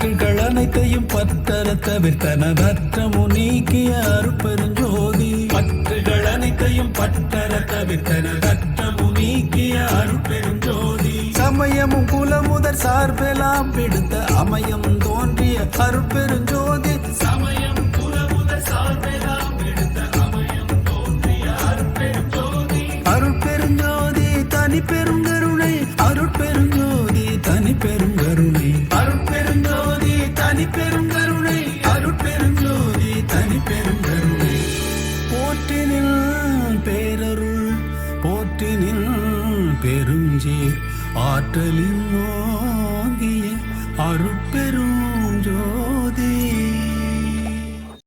கற்கள் அனைத்தையும் பத்தர தவிர்த்தன தற்றமு நீக்கிய அருப்பெருஞ்சோதி பற்றுகள் அனைத்தையும் பத்தர தவிர்த்தன தற்றமு நீக்கிய அருப்பெருஞ்சோதி சமயமும் குலமுதற் சார்பெல்லாம் பிடித்த அமயம் தோன்றிய அருப்பெருஞ்சோதி சமயம் குலமுதற் சார்பெல்லாம் பிடித்த அமயம் தோன்றிய அருட்பெருஞ்சோதி அருட்பெருஞ்சோதி தனி பெருங்கருணை அருட்பெருஞ்சோதி தனி பெருங்கருணை பெருங்கருணை போற்றினில் பேரருள் போற்றினில் பெருஞ்சேர். ஆற்றலின் நோகிய அருட்பெரும் ஜோ